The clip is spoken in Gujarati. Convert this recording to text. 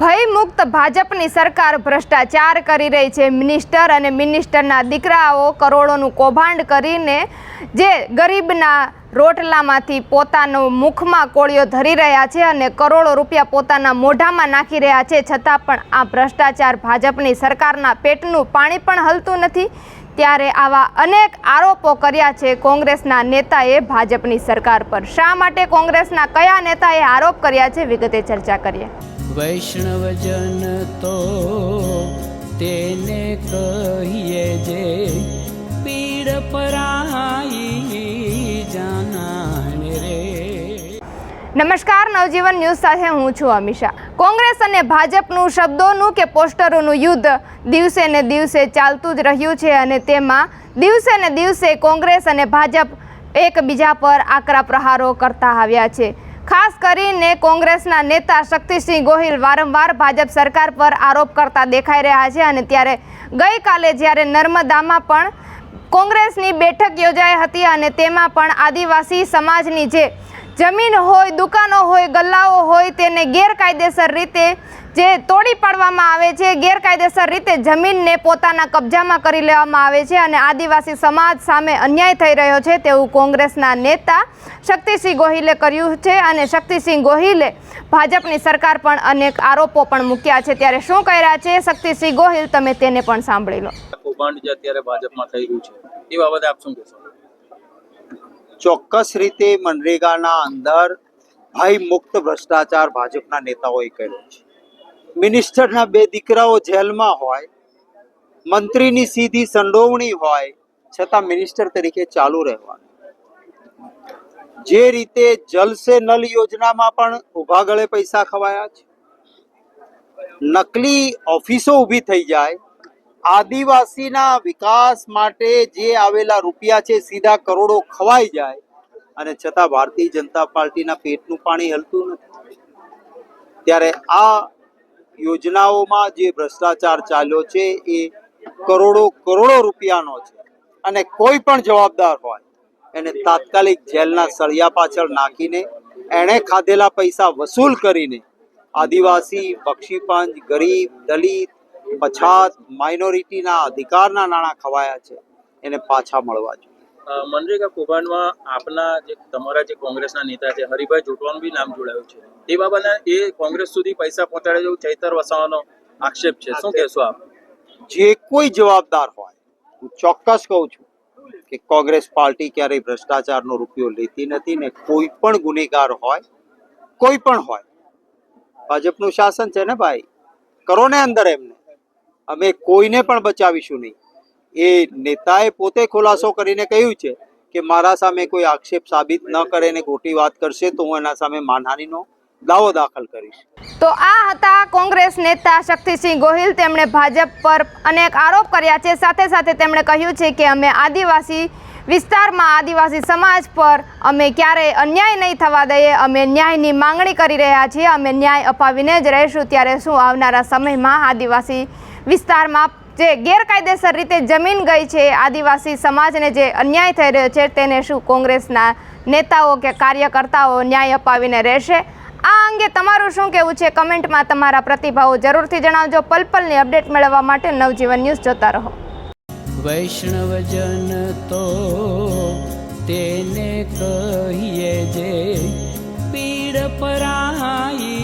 ભયમુક્ત ભાજપની સરકાર ભ્રષ્ટાચાર કરી રહી છે. મિનિસ્ટર અને મિનિસ્ટરના દીકરાઓ કરોડોનું કૌભાંડ કરીને જે ગરીબના રોટલામાંથી પોતાનો મુખમાં કોળીઓ ધરી રહ્યા છે અને કરોડો રૂપિયા પોતાના મોઢામાં નાખી રહ્યા છે. છતાં પણ આ ભ્રષ્ટાચાર ભાજપની સરકારના પેટનું પાણી પણ હલતું નથી. ત્યારે આવા અનેક આરોપો કર્યા છે કોંગ્રેસના નેતાએ ભાજપની સરકાર પર. શા માટે કોંગ્રેસના કયા નેતાએ આરોપ કર્યા છે વિગતે ચર્ચા કરીએ. વૈષ્ણવજન તો તેને કહીએ જે પીડ પરાઈ જાનાને રે. નમસ્કાર, નવજીવન ન્યૂઝ સાથે હું છું અમિષા. કોંગ્રેસ અને ભાજપનું શબ્દોનું કે પોસ્ટરોનું યુદ્ધ દિવસે ને દિવસે ચાલતું જ રહ્યું છે અને તેમાં દિવસે ને દિવસે કોંગ્રેસ અને ભાજપ એકબીજા પર આકરા પ્રહારો કરતા આવ્યા છે. ખાસ કરીને કોંગ્રેસના નેતા શક્તિસિંહ ગોહિલ વારંવાર ભાજપ સરકાર પર આરોપ કરતા દેખાઈ રહ્યા છે અને ત્યારે ગઈકાલે જ્યારે નર્મદામાં પણ કોંગ્રેસની બેઠક યોજાઈ હતી અને તેમાં પણ આદિવાસી સમાજની જે જમીન હોય, દુકાનો હોય, ગલ્લાઓ હોય, તેને ગેરકાયદેસર રીતે જે તોડી પાડવામાં આવે છે ગેરકાયદેસર રીતે જમીનને પોતાના કબજામાં કરી લેવામાં આવે છે અને આદિવાસી સમાજ સામે અન્યાય થઈ રહ્યો છે તેવું કોંગ્રેસના નેતા શક્તિસિંહ ગોહિલે કર્યું છે અને શક્તિસિંહ ગોહિલે ભાજપની સરકાર પણ અનેક આરોપો પણ મૂક્યા છે. ત્યારે શું કહી રહ્યા છે શક્તિસિંહ ગોહિલ? તમે તેને પણ સાંભળી લો. કૌભાંડ જે અત્યારે ભાજપમાં થઈ રહ્યું છે એ બાબતે આપ શું કહેશો? ચોક્કસ રીતે મનરેગાના અંદર ભય મુક્ત ભ્રષ્ટાચાર ભાજપના નેતાઓએ કર્યો છે. મિનિસ્ટરના બે દીકરાઓ જેલમાં હોય, મંત્રીની સીધી સંડોવણી હોય, છતાં મિનિસ્ટર તરીકે ચાલુ રહેવાનું. જે રીતે જલસે નલ યોજનામાં પણ ઊભા ગળે પૈસા ખવાયા છે. નકલી ઓફિસો ઊભી થઈ જાય. આદિવાસીના વિકાસ માટે જે આવેલા રૂપિયા છે, સીધા કરોડો ખવાઈ જાય. અને છતાં ભારતીય જનતા પાર્ટીના પેટનું પાણી હલતું નથી. ત્યારે આ યોજનાઓમાં જે ભ્રષ્ટાચાર ચાલ્યો છે એ કરોડો કરોડો રૂપિયાનો છે. અને કોઈ પણ જવાબદાર હોય, એને તાત્કાલિક જેલના સળિયા પાછળ નાખીને, એણે ખાધેલા પૈસા વસૂલ કરીને આદિવાસી, બક્ષીપંચ, ગરીબ, દલિત, પછાત માઇનોરિટીના અધિકારના નાણાં ખવાયા છે. એને પાછા મળવા જોઈએ. મનરેગા કૌભાંડમાં આપના જે, તમારા જે કોંગ્રેસના નેતા છે, હરિભાઈ જોટવાનું બી નામ જોડાયું છે. એ બાબતના એ કોંગ્રેસ સુધી પૈસા પહોંચાડે જેવું ચૈતર વસાવાનો આક્ષેપ છે. શું કહેશો આપ? જે કોઈ જવાબદાર હોય, હું ચોક્કસ કહું છું કે કોંગ્રેસ પાર્ટી ક્યારેય ભ્રષ્ટાચારનો રૂપિયો લેતી નથી ને કોઈ પણ ગુનેગાર હોય, કોઈ પણ હોય. ભાજપનું શાસન છે ને ભાઈ? કરો ને અંદર એમને. અમે કોઈને પણ બચાવીશું નહીં. એ નેતાએ પોતે ખુલાસો કરીને કહ્યું છે કે મારા સામે કોઈ આક્ષેપ સાબિત ન કરે ને ખોટી વાત કરશે તો હું એના સામે માનહાનિનો દાવો દાખલ કરીશ. તો આ હતા કોંગ્રેસ નેતા શક્તિસિંહ ગોહિલ. તેમણે ભાજપ પર અનેક આરોપ કર્યા છે. સાથે સાથે તેમણે કહ્યું છે કે અમે આદિવાસી વિસ્તારમાં આદિવાસી સમાજ પર અમે ક્યારેય અન્યાય નહીં થવા દઈએ. અમે ન્યાયની માંગણી કરી રહ્યા છીએ. અમે ન્યાય અપાવીને જ રહીશું. ત્યારે શું આવનારા સમયમાં આદિવાસી વિસ્તારમાં જે ગેરકાયદેસર રીતે જમીન ગઈ છે, આદિવાસી સમાજને જે અન્યાય થઈ રહ્યો છે, તેને શું કોંગ્રેસના નેતાઓ કે કાર્યકર્તાઓ ન્યાય અપાવીને રહેશે? આ અંગે તમારું શું કહેવું છે? કમેન્ટમાં તમારા પ્રતિભાવો જરૂરથી જણાવજો. પલપલની અપડેટ મેળવવા માટે નવજીવન ન્યૂઝ જોતા રહો. વૈષ્ણવજન તો તેને કહીએ જે પીડ પરાઈ